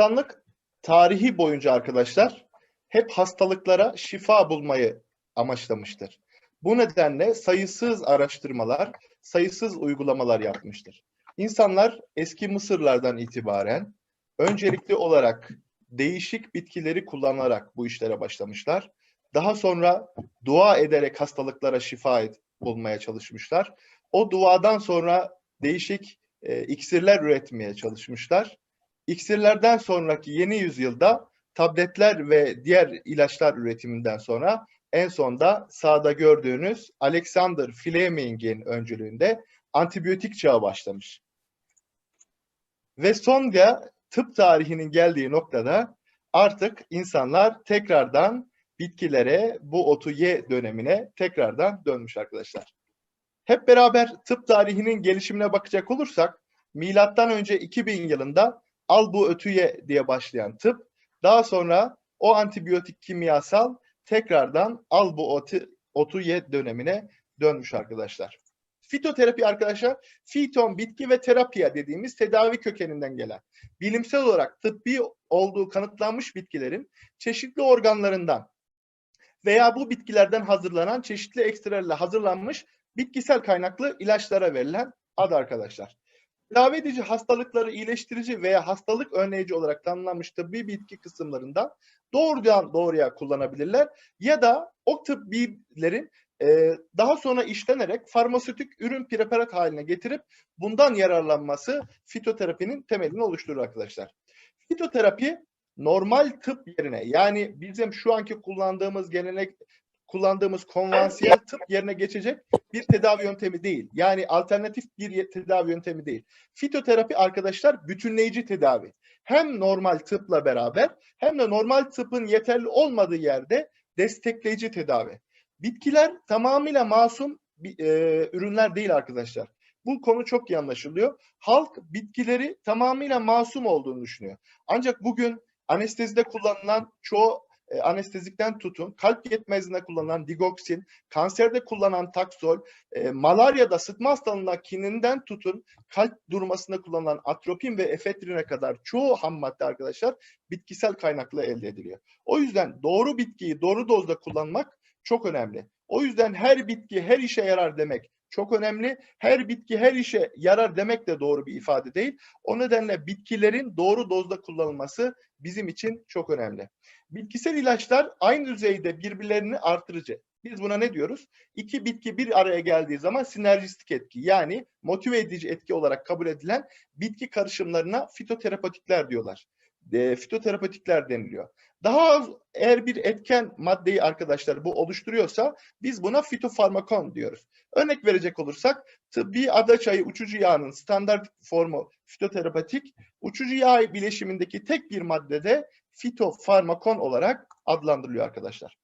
İnsanlık tarihi boyunca arkadaşlar hep hastalıklara şifa bulmayı amaçlamıştır. Bu nedenle sayısız araştırmalar, sayısız uygulamalar yapmıştır. İnsanlar eski Mısırlardan itibaren öncelikli olarak değişik bitkileri kullanarak bu işlere başlamışlar. Daha sonra dua ederek hastalıklara şifa et, bulmaya çalışmışlar. O duadan sonra değişik e, iksirler üretmeye çalışmışlar. İksirlerden sonraki yeni yüzyılda tabletler ve diğer ilaçlar üretiminden sonra en sonda sağda gördüğünüz Alexander Fleming'in öncülüğünde antibiyotik çağı başlamış. Ve sonra tıp tarihinin geldiği noktada artık insanlar tekrardan bitkilere bu otu ye dönemine tekrardan dönmüş arkadaşlar. Hep beraber tıp tarihinin gelişimine bakacak olursak milattan önce 2000 yılında al bu ötüye diye başlayan tıp daha sonra o antibiyotik kimyasal tekrardan al bu otu, otu ye dönemine dönmüş arkadaşlar. Fitoterapi arkadaşlar, fiton bitki ve terapiya dediğimiz tedavi kökeninden gelen bilimsel olarak tıbbi olduğu kanıtlanmış bitkilerin çeşitli organlarından veya bu bitkilerden hazırlanan çeşitli ekstrellerle hazırlanmış bitkisel kaynaklı ilaçlara verilen ad arkadaşlar. Tedavi edici hastalıkları iyileştirici veya hastalık önleyici olarak tanımlanmış tıbbi bitki kısımlarından doğrudan doğruya kullanabilirler ya da o tıbbilerin e, daha sonra işlenerek farmasötik ürün preparat haline getirip bundan yararlanması fitoterapinin temelini oluşturur arkadaşlar. Fitoterapi normal tıp yerine yani bizim şu anki kullandığımız gelenek kullandığımız konvansiyel tıp yerine geçecek bir tedavi yöntemi değil. Yani alternatif bir tedavi yöntemi değil. Fitoterapi arkadaşlar bütünleyici tedavi. Hem normal tıpla beraber hem de normal tıpın yeterli olmadığı yerde destekleyici tedavi. Bitkiler tamamıyla masum e, ürünler değil arkadaşlar. Bu konu çok iyi anlaşılıyor. Halk bitkileri tamamıyla masum olduğunu düşünüyor. Ancak bugün anestezide kullanılan çoğu e, anestezikten tutun, kalp yetmezliğinde kullanılan digoksin, kanserde kullanılan taksol, e, malaryada sıtma hastalığında kininden tutun, kalp durmasında kullanılan atropin ve efedrine kadar çoğu ham madde arkadaşlar bitkisel kaynaklı elde ediliyor. O yüzden doğru bitkiyi doğru dozda kullanmak çok önemli. O yüzden her bitki her işe yarar demek çok önemli. Her bitki her işe yarar demek de doğru bir ifade değil. O nedenle bitkilerin doğru dozda kullanılması bizim için çok önemli. Bitkisel ilaçlar aynı düzeyde birbirlerini artırıcı. Biz buna ne diyoruz? İki bitki bir araya geldiği zaman sinerjistik etki yani motive edici etki olarak kabul edilen bitki karışımlarına fitoterapotikler diyorlar. E, fitoterapotikler deniliyor. Daha az eğer bir etken maddeyi arkadaşlar bu oluşturuyorsa biz buna fitofarmakon diyoruz. Örnek verecek olursak tıbbi adaçayı uçucu yağının standart formu fitoterapatik, uçucu yağ bileşimindeki tek bir maddede fitofarmakon olarak adlandırılıyor arkadaşlar.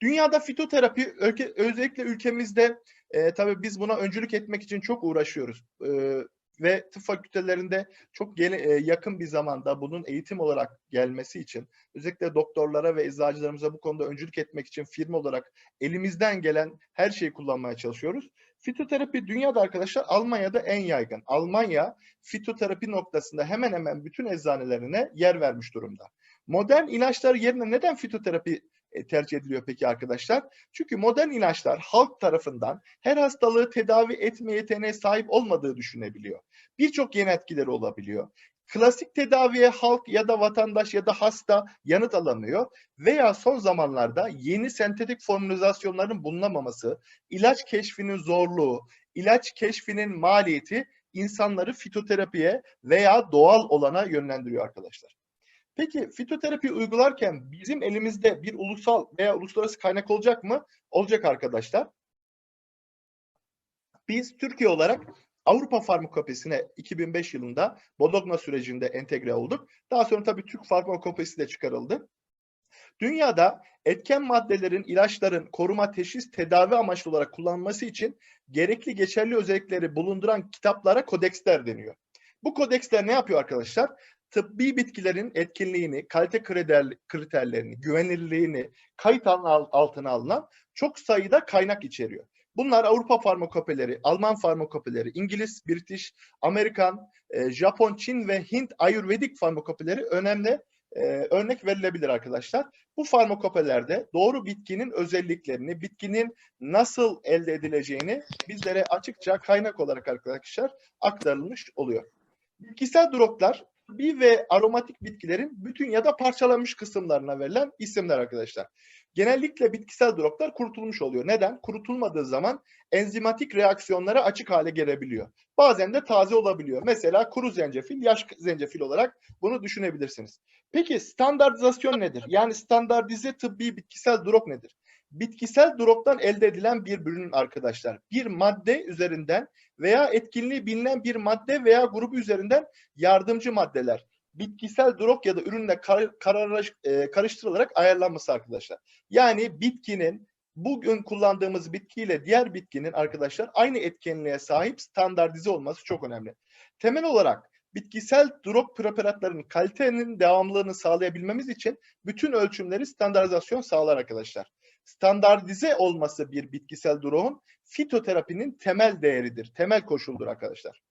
Dünyada fitoterapi özellikle ülkemizde e, tabii biz buna öncülük etmek için çok uğraşıyoruz. E, ve tıp fakültelerinde çok gene, e, yakın bir zamanda bunun eğitim olarak gelmesi için özellikle doktorlara ve eczacılarımıza bu konuda öncülük etmek için firma olarak elimizden gelen her şeyi kullanmaya çalışıyoruz. Fitoterapi dünyada arkadaşlar Almanya'da en yaygın. Almanya fitoterapi noktasında hemen hemen bütün eczanelerine yer vermiş durumda. Modern ilaçlar yerine neden fitoterapi tercih ediliyor peki arkadaşlar? Çünkü modern ilaçlar halk tarafından her hastalığı tedavi etme yeteneğine sahip olmadığı düşünebiliyor. Birçok yan etkileri olabiliyor. Klasik tedaviye halk ya da vatandaş ya da hasta yanıt alamıyor veya son zamanlarda yeni sentetik formülizasyonların bulunamaması, ilaç keşfinin zorluğu, ilaç keşfinin maliyeti insanları fitoterapiye veya doğal olana yönlendiriyor arkadaşlar. Peki fitoterapi uygularken bizim elimizde bir ulusal veya uluslararası kaynak olacak mı? Olacak arkadaşlar. Biz Türkiye olarak Avrupa Farmakopesi'ne 2005 yılında Bologna sürecinde entegre olduk. Daha sonra tabii Türk Farmakopesi de çıkarıldı. Dünyada etken maddelerin, ilaçların koruma, teşhis, tedavi amaçlı olarak kullanılması için gerekli geçerli özellikleri bulunduran kitaplara kodeksler deniyor. Bu kodeksler ne yapıyor arkadaşlar? Tıbbi bitkilerin etkinliğini, kalite kriterlerini, güvenilirliğini kayıt altına alınan çok sayıda kaynak içeriyor. Bunlar Avrupa farmakopeleri, Alman farmakopeleri, İngiliz, British, Amerikan, e, Japon, Çin ve Hint Ayurvedik farmakopeleri önemli e, örnek verilebilir arkadaşlar. Bu farmakopelerde doğru bitkinin özelliklerini, bitkinin nasıl elde edileceğini bizlere açıkça kaynak olarak arkadaşlar aktarılmış oluyor. Bitkisel droplar tıbbi ve aromatik bitkilerin bütün ya da parçalanmış kısımlarına verilen isimler arkadaşlar. Genellikle bitkisel droplar kurutulmuş oluyor. Neden? Kurutulmadığı zaman enzimatik reaksiyonlara açık hale gelebiliyor. Bazen de taze olabiliyor. Mesela kuru zencefil, yaş zencefil olarak bunu düşünebilirsiniz. Peki standartizasyon nedir? Yani standartize tıbbi bitkisel drop nedir? Bitkisel droptan elde edilen bir ürün arkadaşlar. Bir madde üzerinden veya etkinliği bilinen bir madde veya grubu üzerinden yardımcı maddeler bitkisel drog ya da ürünle kar, karar, e, karıştırılarak ayarlanması arkadaşlar. Yani bitkinin bugün kullandığımız bitkiyle diğer bitkinin arkadaşlar aynı etkinliğe sahip standartize olması çok önemli. Temel olarak bitkisel drog preparatların kalitenin devamlılığını sağlayabilmemiz için bütün ölçümleri standartizasyon sağlar arkadaşlar. Standartize olması bir bitkisel drogun fitoterapinin temel değeridir, temel koşuldur arkadaşlar.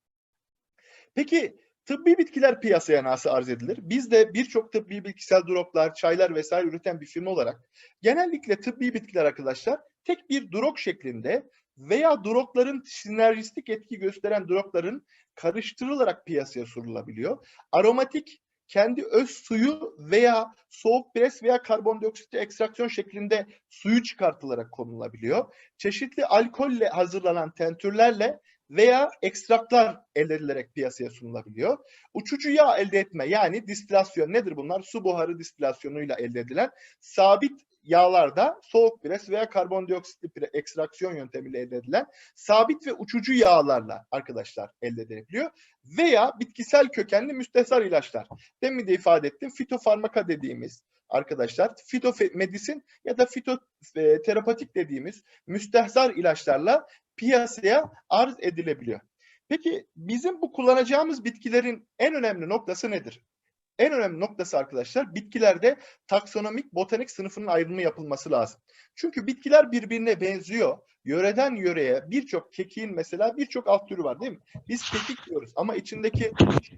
Peki tıbbi bitkiler piyasaya nasıl arz edilir? Biz de birçok tıbbi bitkisel droplar, çaylar vesaire üreten bir firma olarak genellikle tıbbi bitkiler arkadaşlar tek bir drog şeklinde veya drogların sinerjistik etki gösteren drogların karıştırılarak piyasaya sunulabiliyor. Aromatik kendi öz suyu veya soğuk pres veya karbondioksit ekstraksiyon şeklinde suyu çıkartılarak konulabiliyor. Çeşitli alkolle hazırlanan tentürlerle veya ekstraklar elde edilerek piyasaya sunulabiliyor. Uçucu yağ elde etme yani distilasyon nedir bunlar? Su buharı distilasyonuyla elde edilen sabit yağlarda soğuk pres veya karbondioksitli ekstraksiyon yöntemiyle elde edilen sabit ve uçucu yağlarla arkadaşlar elde edilebiliyor. Veya bitkisel kökenli müstehsar ilaçlar. Demin de ifade ettim fitofarmaka dediğimiz arkadaşlar fitomedisin ya da fitoterapatik dediğimiz müstehsar ilaçlarla piyasaya arz edilebiliyor. Peki bizim bu kullanacağımız bitkilerin en önemli noktası nedir? En önemli noktası arkadaşlar bitkilerde taksonomik botanik sınıfının ayrımı yapılması lazım. Çünkü bitkiler birbirine benziyor. Yöreden yöreye birçok kekiğin mesela birçok alt türü var değil mi? Biz kekik diyoruz ama içindeki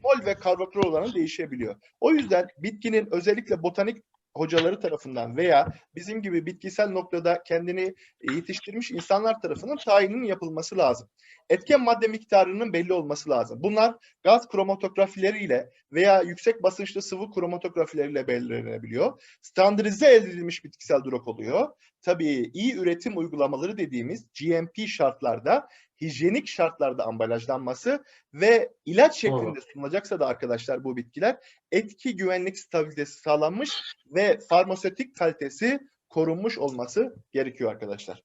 mol ve karboklar oranı değişebiliyor. O yüzden bitkinin özellikle botanik hocaları tarafından veya bizim gibi bitkisel noktada kendini yetiştirmiş insanlar tarafından tayinin yapılması lazım. Etken madde miktarının belli olması lazım. Bunlar gaz kromatografileriyle veya yüksek basınçlı sıvı kromatografileriyle belirlenebiliyor. Standartize edilmiş bitkisel drog oluyor. Tabii iyi üretim uygulamaları dediğimiz GMP şartlarda hijyenik şartlarda ambalajlanması ve ilaç şeklinde sunulacaksa da arkadaşlar bu bitkiler etki güvenlik stabilitesi sağlanmış ve farmasötik kalitesi korunmuş olması gerekiyor arkadaşlar.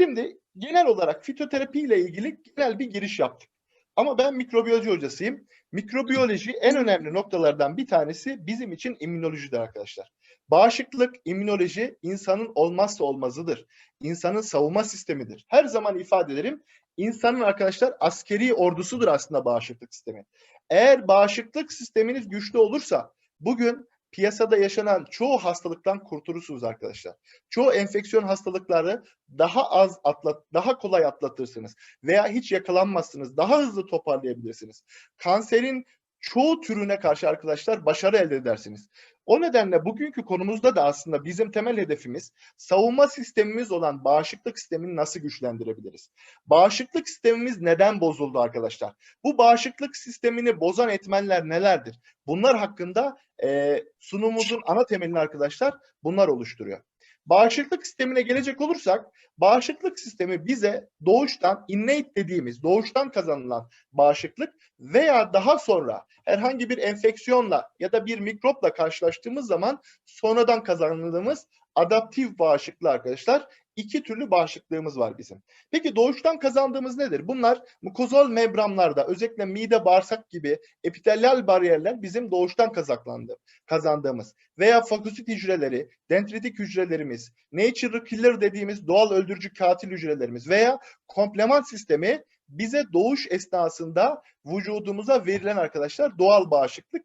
Şimdi genel olarak fitoterapi ile ilgili genel bir giriş yaptık. Ama ben mikrobiyoloji hocasıyım. Mikrobiyoloji en önemli noktalardan bir tanesi bizim için immünolojidir arkadaşlar. Bağışıklık, immünoloji insanın olmazsa olmazıdır. İnsanın savunma sistemidir. Her zaman ifade ederim insanın arkadaşlar askeri ordusudur aslında bağışıklık sistemi. Eğer bağışıklık sisteminiz güçlü olursa bugün piyasada yaşanan çoğu hastalıktan kurtulursunuz arkadaşlar. Çoğu enfeksiyon hastalıkları daha az atlat, daha kolay atlatırsınız veya hiç yakalanmazsınız. Daha hızlı toparlayabilirsiniz. Kanserin çoğu türüne karşı arkadaşlar başarı elde edersiniz. O nedenle bugünkü konumuzda da aslında bizim temel hedefimiz savunma sistemimiz olan bağışıklık sistemini nasıl güçlendirebiliriz? Bağışıklık sistemimiz neden bozuldu arkadaşlar? Bu bağışıklık sistemini bozan etmenler nelerdir? Bunlar hakkında e, sunumumuzun ana temelini arkadaşlar bunlar oluşturuyor. Bağışıklık sistemine gelecek olursak, bağışıklık sistemi bize doğuştan innate dediğimiz, doğuştan kazanılan bağışıklık veya daha sonra herhangi bir enfeksiyonla ya da bir mikropla karşılaştığımız zaman sonradan kazandığımız adaptif bağışıklık arkadaşlar iki türlü bağışıklığımız var bizim. Peki doğuştan kazandığımız nedir? Bunlar mukozal membranlarda özellikle mide, bağırsak gibi epitelyal bariyerler bizim doğuştan kazaklandı, kazandığımız veya fagosit hücreleri, dendritik hücrelerimiz, nature killer dediğimiz doğal öldürücü katil hücrelerimiz veya komplement sistemi bize doğuş esnasında vücudumuza verilen arkadaşlar doğal bağışıklık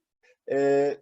e,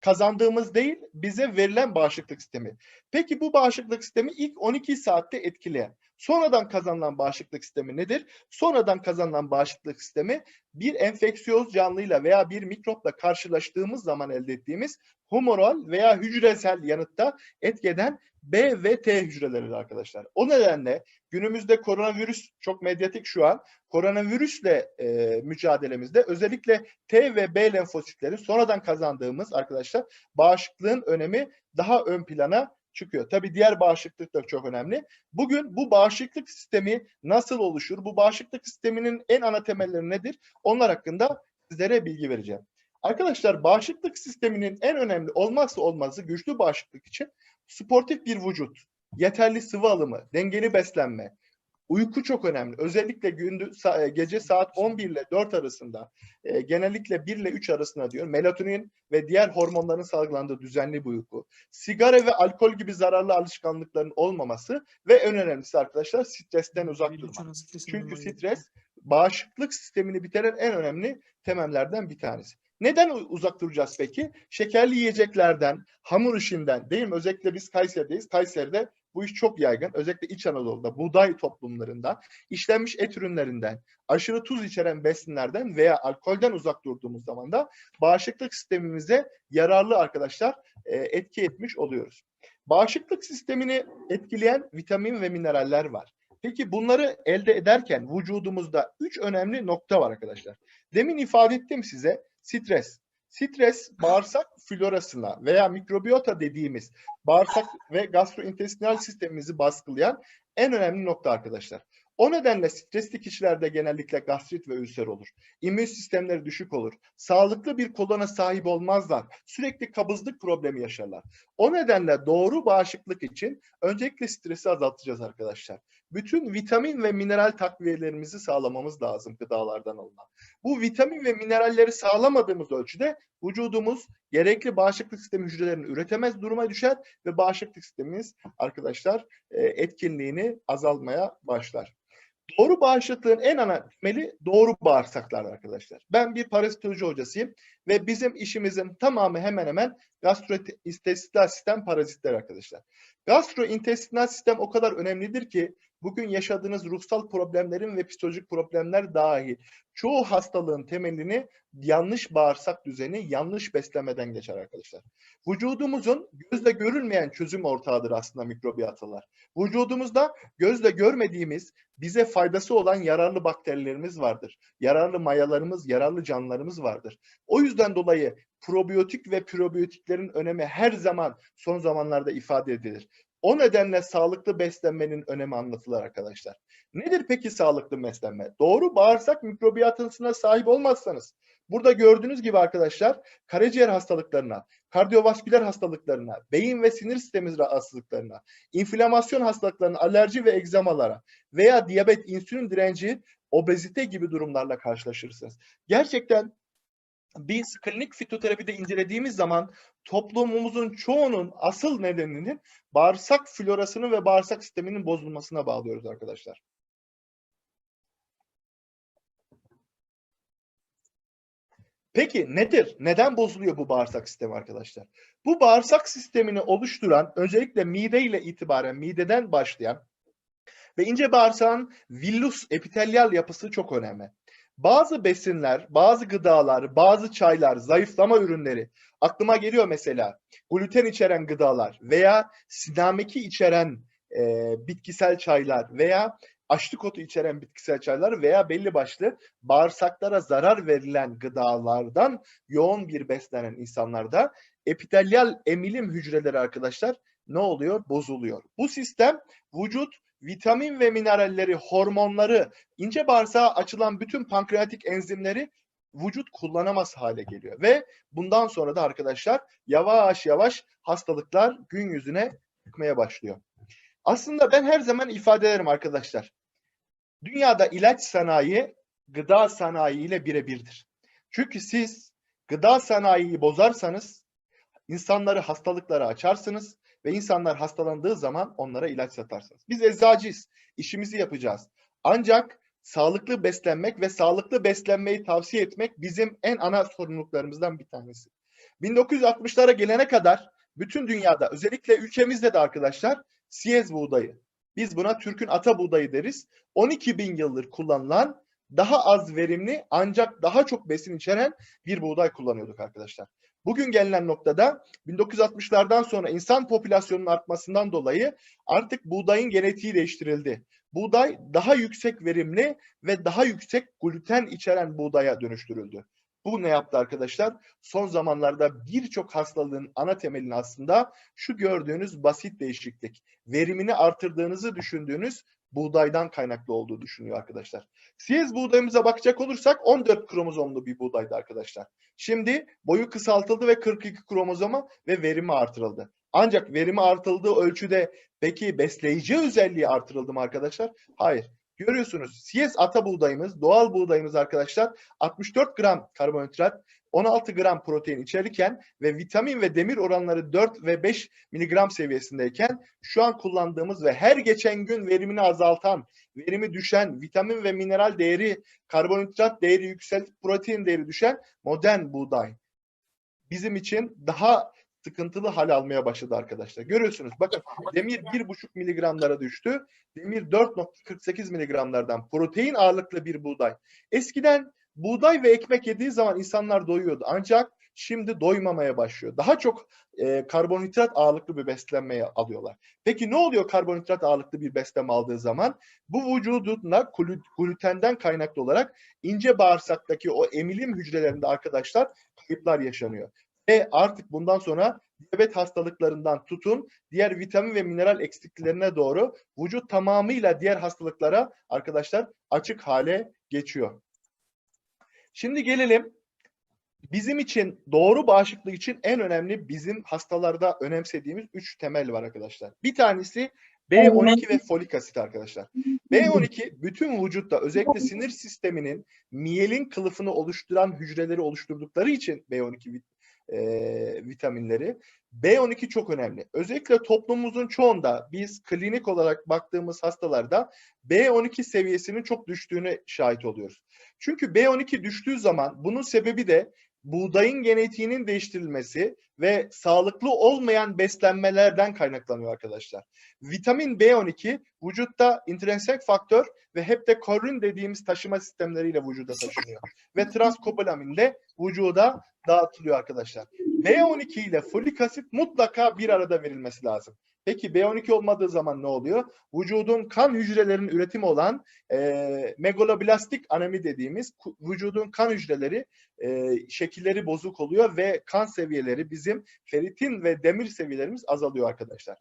kazandığımız değil bize verilen bağışıklık sistemi. Peki bu bağışıklık sistemi ilk 12 saatte etkileyen. Sonradan kazanılan bağışıklık sistemi nedir? Sonradan kazanılan bağışıklık sistemi bir enfeksiyöz canlıyla veya bir mikropla karşılaştığımız zaman elde ettiğimiz humoral veya hücresel yanıtta etkeden B ve T hücreleridir arkadaşlar. O nedenle günümüzde koronavirüs çok medyatik şu an. Koronavirüsle e, mücadelemizde özellikle T ve B lenfositlerin sonradan kazandığımız arkadaşlar bağışıklığın önemi daha ön plana çıkıyor. Tabii diğer bağışıklık da çok önemli. Bugün bu bağışıklık sistemi nasıl oluşur? Bu bağışıklık sisteminin en ana temelleri nedir? Onlar hakkında sizlere bilgi vereceğim. Arkadaşlar bağışıklık sisteminin en önemli olmazsa olmazı güçlü bağışıklık için sportif bir vücut, yeterli sıvı alımı, dengeli beslenme, uyku çok önemli. Özellikle gündüz sa- gece saat 11 ile 4 arasında e, genellikle 1 ile 3 arasında diyor. Melatonin ve diğer hormonların salgılandığı düzenli bir uyku. Sigara ve alkol gibi zararlı alışkanlıkların olmaması ve en önemlisi arkadaşlar stresten uzak durmak. Çünkü stres bağışıklık sistemini bitiren en önemli temellerden bir tanesi. Neden uzak duracağız peki? Şekerli yiyeceklerden, hamur işinden değil mi? Özellikle biz Kayseri'deyiz. Kayseri'de bu iş çok yaygın. Özellikle İç Anadolu'da buğday toplumlarında, işlenmiş et ürünlerinden, aşırı tuz içeren besinlerden veya alkolden uzak durduğumuz zaman da bağışıklık sistemimize yararlı arkadaşlar e, etki etmiş oluyoruz. Bağışıklık sistemini etkileyen vitamin ve mineraller var. Peki bunları elde ederken vücudumuzda üç önemli nokta var arkadaşlar. Demin ifade ettim size stres. Stres bağırsak florasına veya mikrobiyota dediğimiz bağırsak ve gastrointestinal sistemimizi baskılayan en önemli nokta arkadaşlar. O nedenle stresli kişilerde genellikle gastrit ve ülser olur. İmmün sistemleri düşük olur. Sağlıklı bir kolona sahip olmazlar. Sürekli kabızlık problemi yaşarlar. O nedenle doğru bağışıklık için öncelikle stresi azaltacağız arkadaşlar. Bütün vitamin ve mineral takviyelerimizi sağlamamız lazım gıdalardan alınan. Bu vitamin ve mineralleri sağlamadığımız ölçüde vücudumuz gerekli bağışıklık sistemi hücrelerini üretemez duruma düşer ve bağışıklık sistemimiz arkadaşlar e, etkinliğini azalmaya başlar. Doğru bağışıklığın en ana temeli doğru bağırsaklar arkadaşlar. Ben bir parazitoloji hocasıyım ve bizim işimizin tamamı hemen hemen gastrointestinal sistem parazitler arkadaşlar. Gastrointestinal sistem o kadar önemlidir ki bugün yaşadığınız ruhsal problemlerin ve psikolojik problemler dahil çoğu hastalığın temelini yanlış bağırsak düzeni, yanlış beslemeden geçer arkadaşlar. Vücudumuzun gözle görülmeyen çözüm ortağıdır aslında mikrobiyatalar. Vücudumuzda gözle görmediğimiz bize faydası olan yararlı bakterilerimiz vardır. Yararlı mayalarımız, yararlı canlılarımız vardır. O yüzden dolayı probiyotik ve probiyotiklerin önemi her zaman son zamanlarda ifade edilir. O nedenle sağlıklı beslenmenin önemi anlatılır arkadaşlar. Nedir peki sağlıklı beslenme? Doğru bağırsak mikrobiyatısına sahip olmazsanız, burada gördüğünüz gibi arkadaşlar karaciğer hastalıklarına, kardiyovasküler hastalıklarına, beyin ve sinir sistemi hastalıklarına, inflamasyon hastalıklarına, alerji ve egzamalara veya diyabet, insülin direnci, obezite gibi durumlarla karşılaşırsınız. Gerçekten biz klinik fitoterapide incelediğimiz zaman toplumumuzun çoğunun asıl nedeninin bağırsak florasının ve bağırsak sisteminin bozulmasına bağlıyoruz arkadaşlar. Peki nedir? Neden bozuluyor bu bağırsak sistemi arkadaşlar? Bu bağırsak sistemini oluşturan öncelikle mide ile itibaren mideden başlayan ve ince bağırsağın villus epitelyal yapısı çok önemli. Bazı besinler, bazı gıdalar, bazı çaylar, zayıflama ürünleri aklıma geliyor mesela gluten içeren gıdalar veya sinameki içeren e, bitkisel çaylar veya açlık otu içeren bitkisel çaylar veya belli başlı bağırsaklara zarar verilen gıdalardan yoğun bir beslenen insanlarda epitelyal emilim hücreleri arkadaşlar ne oluyor? Bozuluyor. Bu sistem vücut vitamin ve mineralleri, hormonları, ince bağırsağa açılan bütün pankreatik enzimleri vücut kullanamaz hale geliyor. Ve bundan sonra da arkadaşlar yavaş yavaş hastalıklar gün yüzüne çıkmaya başlıyor. Aslında ben her zaman ifade ederim arkadaşlar. Dünyada ilaç sanayi gıda sanayi ile birebirdir. Çünkü siz gıda sanayiyi bozarsanız insanları hastalıklara açarsınız ve insanlar hastalandığı zaman onlara ilaç satarsınız. Biz eczacıyız. işimizi yapacağız. Ancak sağlıklı beslenmek ve sağlıklı beslenmeyi tavsiye etmek bizim en ana sorumluluklarımızdan bir tanesi. 1960'lara gelene kadar bütün dünyada özellikle ülkemizde de arkadaşlar siyez buğdayı, Biz buna Türk'ün ata buğdayı deriz. 12 bin yıldır kullanılan daha az verimli ancak daha çok besin içeren bir buğday kullanıyorduk arkadaşlar. Bugün gelinen noktada 1960'lardan sonra insan popülasyonunun artmasından dolayı artık buğdayın genetiği değiştirildi. Buğday daha yüksek verimli ve daha yüksek gluten içeren buğdaya dönüştürüldü. Bu ne yaptı arkadaşlar? Son zamanlarda birçok hastalığın ana temelini aslında şu gördüğünüz basit değişiklik, verimini artırdığınızı düşündüğünüz buğdaydan kaynaklı olduğu düşünüyor arkadaşlar. Siyez buğdayımıza bakacak olursak 14 kromozomlu bir buğdaydı arkadaşlar. Şimdi boyu kısaltıldı ve 42 kromozoma ve verimi artırıldı. Ancak verimi artırıldığı ölçüde peki besleyici özelliği artırıldı mı arkadaşlar? Hayır. Görüyorsunuz Siyez ata buğdayımız, doğal buğdayımız arkadaşlar 64 gram karbonhidrat, 16 gram protein içerirken ve vitamin ve demir oranları 4 ve 5 miligram seviyesindeyken şu an kullandığımız ve her geçen gün verimini azaltan, verimi düşen, vitamin ve mineral değeri, karbonhidrat değeri yükselip protein değeri düşen modern buğday bizim için daha sıkıntılı hal almaya başladı arkadaşlar. Görüyorsunuz bakın demir 1,5 miligramlara düştü. Demir 4.48 miligramlardan protein ağırlıklı bir buğday. Eskiden buğday ve ekmek yediği zaman insanlar doyuyordu. Ancak şimdi doymamaya başlıyor. Daha çok e, karbonhidrat ağırlıklı bir beslenmeye alıyorlar. Peki ne oluyor karbonhidrat ağırlıklı bir beslenme aldığı zaman? Bu vücudunda glutenden kaynaklı olarak ince bağırsaktaki o emilim hücrelerinde arkadaşlar kayıplar yaşanıyor. Ve artık bundan sonra diyabet hastalıklarından tutun diğer vitamin ve mineral eksikliklerine doğru vücut tamamıyla diğer hastalıklara arkadaşlar açık hale geçiyor. Şimdi gelelim bizim için doğru bağışıklık için en önemli bizim hastalarda önemsediğimiz üç temel var arkadaşlar. Bir tanesi B12 ve folik asit arkadaşlar. B12 bütün vücutta özellikle sinir sisteminin miyelin kılıfını oluşturan hücreleri oluşturdukları için B12 e, vitaminleri. B12 çok önemli. Özellikle toplumumuzun çoğunda biz klinik olarak baktığımız hastalarda B12 seviyesinin çok düştüğüne şahit oluyoruz. Çünkü B12 düştüğü zaman bunun sebebi de buğdayın genetiğinin değiştirilmesi ve sağlıklı olmayan beslenmelerden kaynaklanıyor arkadaşlar. Vitamin B12 vücutta intrinsik faktör ve heptakorin dediğimiz taşıma sistemleriyle vücuda taşınıyor. Ve transkopolamin de vücuda dağıtılıyor arkadaşlar. B12 ile folik asit mutlaka bir arada verilmesi lazım. Peki B12 olmadığı zaman ne oluyor? Vücudun kan hücrelerinin üretimi olan e, megaloblastik anemi dediğimiz vücudun kan hücreleri e, şekilleri bozuk oluyor ve kan seviyeleri bizim feritin ve demir seviyelerimiz azalıyor arkadaşlar.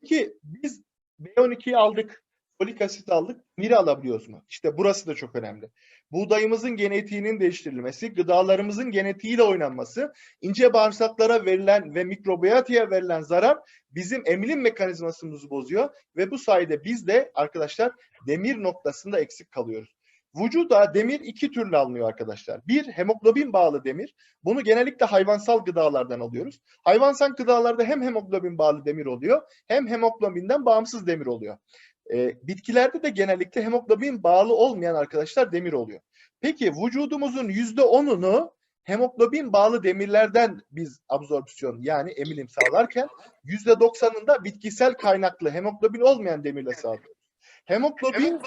Peki biz B12'yi aldık, folik asit aldık, miri alabiliyoruz mu? İşte burası da çok önemli. Buğdayımızın genetiğinin değiştirilmesi, gıdalarımızın genetiğiyle oynanması, ince bağırsaklara verilen ve mikrobiyataya verilen zarar bizim emilim mekanizmasımızı bozuyor ve bu sayede biz de arkadaşlar demir noktasında eksik kalıyoruz. Vücuda demir iki türlü alınıyor arkadaşlar. Bir hemoglobin bağlı demir. Bunu genellikle hayvansal gıdalardan alıyoruz. Hayvansal gıdalarda hem hemoglobin bağlı demir oluyor hem hemoglobinden bağımsız demir oluyor. E, bitkilerde de genellikle hemoglobin bağlı olmayan arkadaşlar demir oluyor. Peki vücudumuzun yüzde onunu hemoglobin bağlı demirlerden biz absorpsiyon yani emilim sağlarken yüzde doksanında bitkisel kaynaklı hemoglobin olmayan demirle sağlıyoruz. Hemoglobin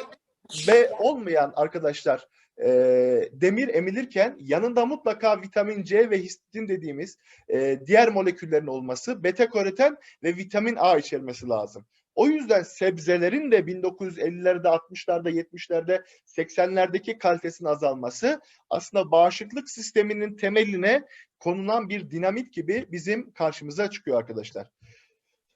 B olmayan arkadaşlar e, demir emilirken yanında mutlaka vitamin C ve histin dediğimiz e, diğer moleküllerin olması, beta karoten ve vitamin A içermesi lazım. O yüzden sebzelerin de 1950'lerde, 60'larda, 70'lerde, 80'lerdeki kalitesinin azalması aslında bağışıklık sisteminin temeline konulan bir dinamit gibi bizim karşımıza çıkıyor arkadaşlar.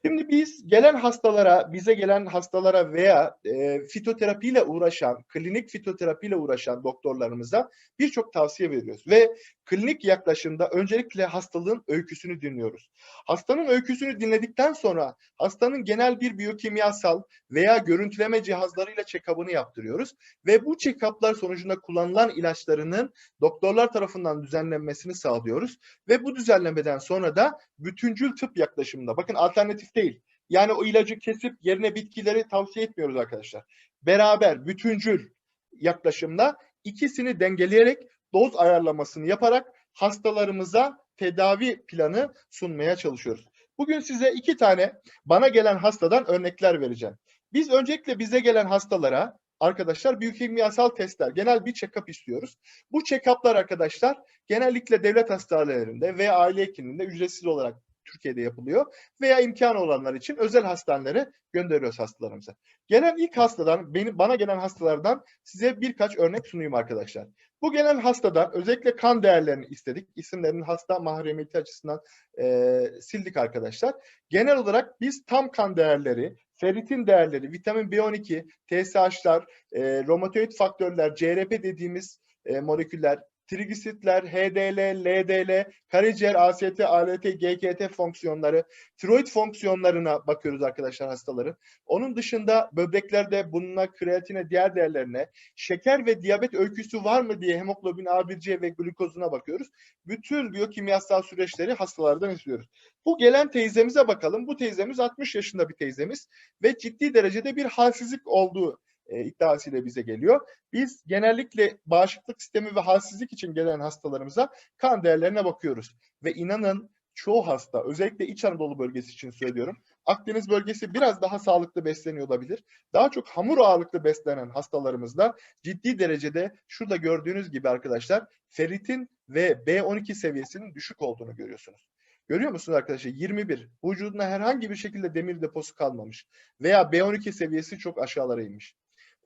Şimdi biz gelen hastalara, bize gelen hastalara veya e, fitoterapiyle uğraşan, klinik fitoterapiyle uğraşan doktorlarımıza birçok tavsiye veriyoruz. Ve klinik yaklaşımda öncelikle hastalığın öyküsünü dinliyoruz. Hastanın öyküsünü dinledikten sonra hastanın genel bir biyokimyasal veya görüntüleme cihazlarıyla check-up'ını yaptırıyoruz. Ve bu check-up'lar sonucunda kullanılan ilaçlarının doktorlar tarafından düzenlenmesini sağlıyoruz. Ve bu düzenlemeden sonra da bütüncül tıp yaklaşımında, bakın alternatif değil. Yani o ilacı kesip yerine bitkileri tavsiye etmiyoruz arkadaşlar. Beraber bütüncül yaklaşımda ikisini dengeleyerek doz ayarlamasını yaparak hastalarımıza tedavi planı sunmaya çalışıyoruz. Bugün size iki tane bana gelen hastadan örnekler vereceğim. Biz öncelikle bize gelen hastalara arkadaşlar biyokimyasal testler, genel bir check-up istiyoruz. Bu check-up'lar arkadaşlar genellikle devlet hastanelerinde veya aile hekimliğinde ücretsiz olarak Türkiye'de yapılıyor veya imkanı olanlar için özel hastanelere gönderiyoruz hastalarımıza. Gelen ilk hastadan, benim bana gelen hastalardan size birkaç örnek sunayım arkadaşlar. Bu gelen hastadan özellikle kan değerlerini istedik. İsimlerinin hasta mahremiyeti açısından e, sildik arkadaşlar. Genel olarak biz tam kan değerleri, ferritin değerleri, vitamin B12, TSH'lar, e, romatoid faktörler, CRP dediğimiz e, moleküller, trigisitler, HDL, LDL, karaciğer, AST, ALT, GGT fonksiyonları, tiroid fonksiyonlarına bakıyoruz arkadaşlar hastaların. Onun dışında böbreklerde bununla kreatine, diğer değerlerine, şeker ve diyabet öyküsü var mı diye hemoglobin A1C ve glukozuna bakıyoruz. Bütün biyokimyasal süreçleri hastalardan istiyoruz. Bu gelen teyzemize bakalım. Bu teyzemiz 60 yaşında bir teyzemiz ve ciddi derecede bir halsizlik olduğu e, iddiasıyla bize geliyor. Biz genellikle bağışıklık sistemi ve halsizlik için gelen hastalarımıza kan değerlerine bakıyoruz. Ve inanın çoğu hasta özellikle İç Anadolu bölgesi için söylüyorum. Akdeniz bölgesi biraz daha sağlıklı besleniyor olabilir. Daha çok hamur ağırlıklı beslenen hastalarımızda ciddi derecede şurada gördüğünüz gibi arkadaşlar ferritin ve B12 seviyesinin düşük olduğunu görüyorsunuz. Görüyor musunuz arkadaşlar? 21. Vücuduna herhangi bir şekilde demir deposu kalmamış. Veya B12 seviyesi çok aşağılara inmiş.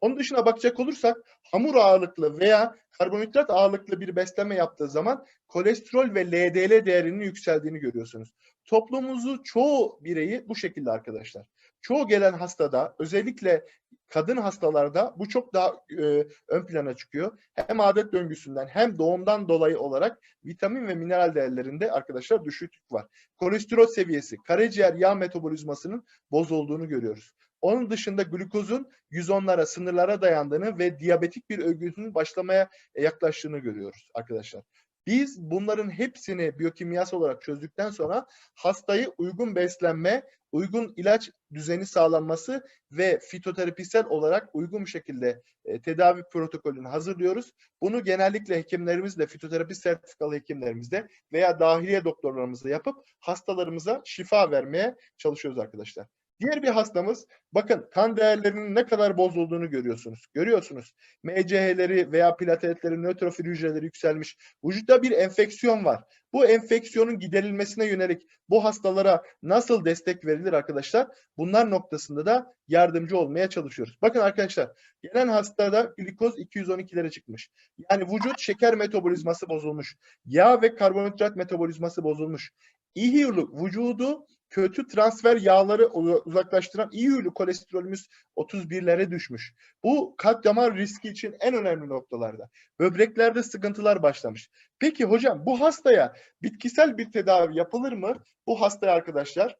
Onun dışına bakacak olursak hamur ağırlıklı veya karbonhidrat ağırlıklı bir beslenme yaptığı zaman kolesterol ve LDL değerinin yükseldiğini görüyorsunuz. Toplumumuzu çoğu bireyi bu şekilde arkadaşlar. Çoğu gelen hastada özellikle kadın hastalarda bu çok daha e, ön plana çıkıyor. Hem adet döngüsünden hem doğumdan dolayı olarak vitamin ve mineral değerlerinde arkadaşlar düşüklük var. Kolesterol seviyesi, karaciğer yağ metabolizmasının bozulduğunu görüyoruz. Onun dışında glukozun 110'lara, sınırlara dayandığını ve diyabetik bir öyküsünün başlamaya yaklaştığını görüyoruz arkadaşlar. Biz bunların hepsini biyokimyasal olarak çözdükten sonra hastayı uygun beslenme, uygun ilaç düzeni sağlanması ve fitoterapisel olarak uygun bir şekilde e, tedavi protokolünü hazırlıyoruz. Bunu genellikle hekimlerimizle, fitoterapi sertifikalı hekimlerimizle veya dahiliye doktorlarımızla yapıp hastalarımıza şifa vermeye çalışıyoruz arkadaşlar. Diğer bir hastamız bakın kan değerlerinin ne kadar bozulduğunu görüyorsunuz. Görüyorsunuz. MCH'leri veya plateletleri, nötrofil hücreleri yükselmiş. Vücutta bir enfeksiyon var. Bu enfeksiyonun giderilmesine yönelik bu hastalara nasıl destek verilir arkadaşlar? Bunlar noktasında da yardımcı olmaya çalışıyoruz. Bakın arkadaşlar gelen hastada glikoz 212'lere çıkmış. Yani vücut şeker metabolizması bozulmuş. Yağ ve karbonhidrat metabolizması bozulmuş. İyi vücudu kötü transfer yağları uzaklaştıran iyi huylu kolesterolümüz 31'lere düşmüş. Bu kalp damar riski için en önemli noktalarda. Böbreklerde sıkıntılar başlamış. Peki hocam bu hastaya bitkisel bir tedavi yapılır mı? Bu hastaya arkadaşlar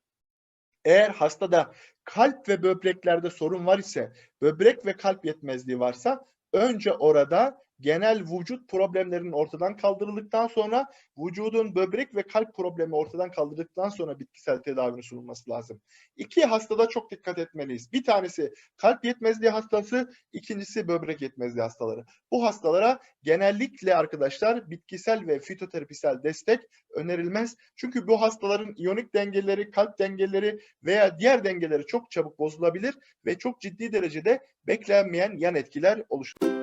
eğer hastada kalp ve böbreklerde sorun var ise, böbrek ve kalp yetmezliği varsa önce orada genel vücut problemlerinin ortadan kaldırıldıktan sonra vücudun böbrek ve kalp problemi ortadan kaldırıldıktan sonra bitkisel tedavinin sunulması lazım. İki hastada çok dikkat etmeliyiz. Bir tanesi kalp yetmezliği hastası, ikincisi böbrek yetmezliği hastaları. Bu hastalara genellikle arkadaşlar bitkisel ve fitoterapisel destek önerilmez. Çünkü bu hastaların iyonik dengeleri, kalp dengeleri veya diğer dengeleri çok çabuk bozulabilir ve çok ciddi derecede beklenmeyen yan etkiler oluşturur.